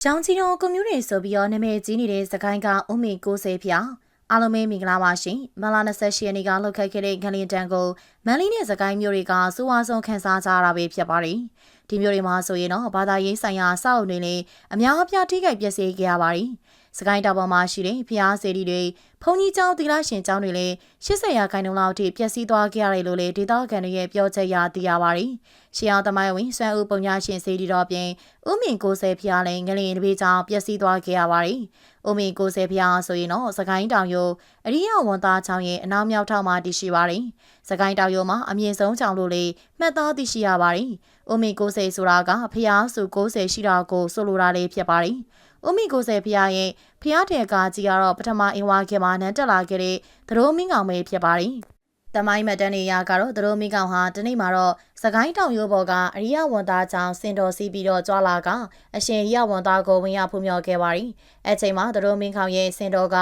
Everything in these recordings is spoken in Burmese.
။ကျောင်းကြီးတော်ကွန်မြူနတီဆိုပြီးတော့နာမည်ကြီးနေတဲ့စကိုင်းကအုံးမီ60ဖျားအားလုံးပဲမင်္ဂလာပါရှင်။မလာ28ရက်နေ့ကလှုပ်ခတ်ခဲ့တဲ့ဂလင်တန်ကိုမန်လေးနဲ့စကိုင်းမျိုးတွေကစိုးဝါဆုံးခန်းစားကြရတာပဲဖြစ်ပါတယ်။ဒီမျိုးတွေမှာဆိုရင်တော့ဘာသာရေးဆိုင်ရာအဆောက်အအုံတွေလည်းအများအပြားထိခိုက်ပျက်စီးခဲ့ရပါတယ်။စကိုင်းတောင်ပေါ်မှာရှိတဲ့ဖျားစေတီတွေ ဘုံကြီးကျောင်းသီလရှင်ကျောင်းတွေလည်း80ရာခိုင်နှုန်းလောက်ထိပျက်စီးသွားခဲ့ရတယ်လို့လည်းဒေသခံတွေရဲ့ပြောချက်ရသိရပါတယ်။ရှီအောင်သမိုင်းဝင်ဆွမ်းဦးပုံညာရှင်စေတီတော်ပြင်ဥမင်90ဖျားလည်းငလင်တပေကျောင်းပျက်စီးသွားခဲ့ရပါတယ်။ဥမင်90ဖျားဆိုရင်တော့စကိုင်းတောင်ရိုးအရိယဝန်သားချောင်းရဲ့အနောက်မြောက်ထောက်မှာတည်ရှိပါတယ်။စကိုင်းတောင်ရိုးမှာအမြင့်ဆုံးချောင်းလို့လေမှတ်သားသိရှိရပါတယ်။ဥမင်90ဆိုတာကဖျားစု90ရှိတာကိုဆိုလိုတာလေးဖြစ်ပါတယ်။ဦးမီကိုဆယ်ဖျားရဲ့ ဖျားတဲ့ကားကြီးကတော့ပထမအင်ဝါခင်မှာနန်းတက်လာခဲ့တဲ့သရိုးမင်းကောင်ပဲဖြစ်ပါတယ်။တမိုင်းမတန်းနေရကတော့သရိုးမင်းကောင်ဟာဒီနေ့မှာတော့စကိုင်းတောင်ရိုးပေါ်ကအရိယဝန်သားကြောင့်စင်တော်စီးပြီးတော့ကြွာလာကအရှင်ရိယဝန်သားကိုဝင်ရောက်ဖူးမြော်ခဲ့ပါတယ်။အဲချိန်မှာသရိုးမင်းကောင်ရဲ့စင်တော်က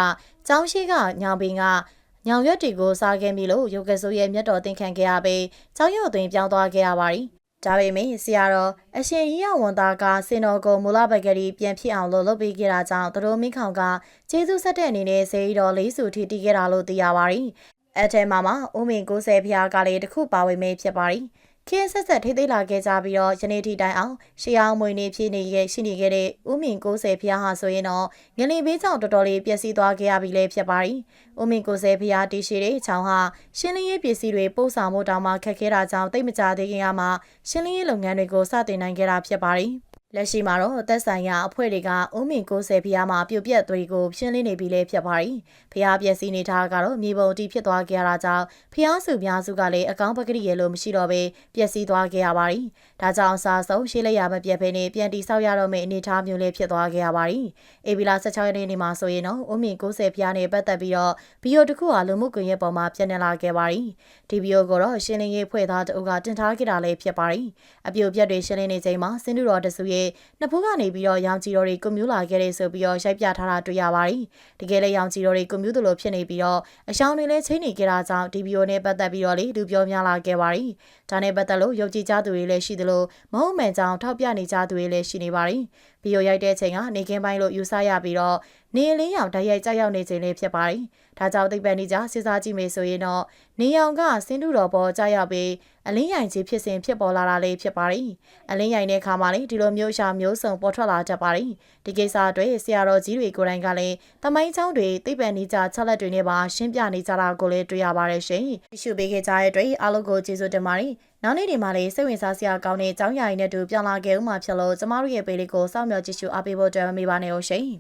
ကျောင်းရှိကညောင်ပင်ကညောင်ရွက်တွေကိုစားခဲ့ပြီလို့ရုပ်ကစိုးရဲ့မျက်တော်သင်ခံခဲ့ရပြီးကျောင်းရုပ်သွင်းပြောင်းသွားခဲ့ရပါတယ်။ ဒါပေမဲ့ဆရာတော်အရှင်ကြီးရဝန်သားကစင်တော်ကိုမူလဘဂရီပြန်ဖြစ်အောင်လုပ်လုပ်ပေးခဲ့တာကြောင့်သူတို့မင်းခေါင်ကကျေးဇူးဆက်တဲ့အနေနဲ့ဇေယီတော်လေးစုထိတည်ခဲ့တာလို့သိရပါတယ်။အဲထဲမှာမှဦးမင်90ဖျားကလေးတစ်ခုပါဝင်မေးဖြစ်ပါတယ်။ ခင်းဆက်ဆက်ထိသိလာခဲ့ကြပြီးတော့ယနေ့ထိတိုင်အောင်ရှေးအောင်မွေနေဖြစ်နေခဲ့ရှိနေခဲ့တဲ့ဥမင်90ဖျားဟာဆိုရင်တော့ငလင်ဘေးကြောင့်တော်တော်လေးပျက်စီးသွားခဲ့ရပြီလေဖြစ်ပါတယ်။ဥမင်90ဖျားတီရှိတဲ့ချောင်းဟာရှင်းလင်းရေးပစ္စည်းတွေပို့ဆောင်မှုတောင်မှခက်ခဲတာကြောင့်တိတ်မကြသေးခင်ကမှရှင်းလင်းရေးလုပ်ငန်းတွေကိုစတင်နိုင်ခဲ့တာဖြစ်ပါတယ်။ လက်ရှိမှာတော့သက်ဆိုင်ရာအဖွဲ့တွေကအုံးမင်90ဖျားမှာပြုတ်ပြက်သွေးကိုရှင်းလင်းနေပြီလေဖြစ်ပါရီဖျားပျက်စီးနေတာကတော့မြေပုံတီဖြစ်သွားခဲ့ရတာကြောင့်ဖျားစုများစုကလည်းအကောင်းပကတိရဲ့လို့မရှိတော့ပဲပျက်စီးသွားခဲ့ရပါရီဒါကြောင့်အစားဆုံးရှေးလက်ရမပြတ်ဖဲနဲ့ပြန်တိဆောက်ရတော့မယ့်အနေအထားမျိုးလေးဖြစ်သွားခဲ့ရပါရီအေဗီလာ16ရက်နေ့မှာဆိုရင်တော့အုံးမင်90ဖျားနဲ့ပတ်သက်ပြီးတော့ဗီဒီယိုတစ်ခုဟာလူမှုကွန်ရက်ပေါ်မှာပြန့်နှံ့လာခဲ့ပါရီဒီဗီဒီယိုကိုတော့ရှင်းလင်းရေးဖွဲ့သားတအုပ်ကတင်ထားခဲ့တာလည်းဖြစ်ပါရီအပြိုပြက်တွေရှင်းလင်းနေချိန်မှာစင်တူတော်တစုရဲ့နှစ်ဖူးကနေပြီးတော့ရောင်ကြီးတော်တွေကွန်မြူလာခဲ့တဲ့ဆိုပြီးတော့ရိုက်ပြထားတာတွေ့ရပါတယ်။တကယ်လည်းရောင်ကြီးတော်တွေကွန်မြူသလိုဖြစ်နေပြီးတော့အရှောင်းတွေလည်းချိန်နေကြတာကြောင့်ဒီဗီဒီယိုနဲ့ပတ်သက်ပြီးတော့လေလူပြောများလာခဲ့ပါတယ်။ဒါနဲ့ပတ်သက်လို့ယုံကြည်ကြသူတွေလည်းရှိသလိုမဟုတ်မှန်ကြောင်ထောက်ပြနေကြသူတွေလည်းရှိနေပါတယ်။ဗီဒီယိုရိုက်တဲ့ချိန်ကနေကင်းပိုင်းလို့ယူဆရပြီးတော့နေလင်းရောင်တိုက်ရိုက်ကြောက်ရောက်နေခြင်းလေးဖြစ်ပါတယ်။ဒါကြောင့်သိပ္ပံနေကြစဉ်းစားကြည့်မယ်ဆိုရင်တော့နေရောင်ကစင်းတူတော်ပေါ်ကြောက်ရောက်ပြီးအလင်းရိုင်ကြီးဖြစ်စဉ်ဖြစ်ပေါ်လာတာလေးဖြစ်ပါတယ်။အလင်းရိုင်တဲ့အခါမှာလေဒီလိုမျိုးရှာမျိုးစုံပေါ်ထွက်လာတတ်ပါတယ်။ဒီကိစ္စအတွက်ဆရာတော်ကြီးတွေကိုယ်တိုင်ကလည်းတမိုင်းချောင်းတွေသိပ္ပံနေကြချက်လက်တွေနဲ့ပါရှင်းပြနေကြတာကိုလည်းတွေ့ရပါတယ်ရှင်။ဒီရှုပေးခဲ့ကြတဲ့အတွက်အားလုံးကိုကျေးဇူးတင်ပါတယ်။နောက်နေ့ဒီမှာလည်းစိတ်ဝင်စားစရာကောင်းတဲ့အကြောင်းအရာတွေနဲ့တူပြောင်းလာခဲ့ဦးမှာဖြစ်လို့ကျမတို့ရဲ့ပေလေးကိုစောင့်မျှော်ကြည့်ရှုအားပေးဖို့ကြွေးမေးပါနေအောင်ရှင်။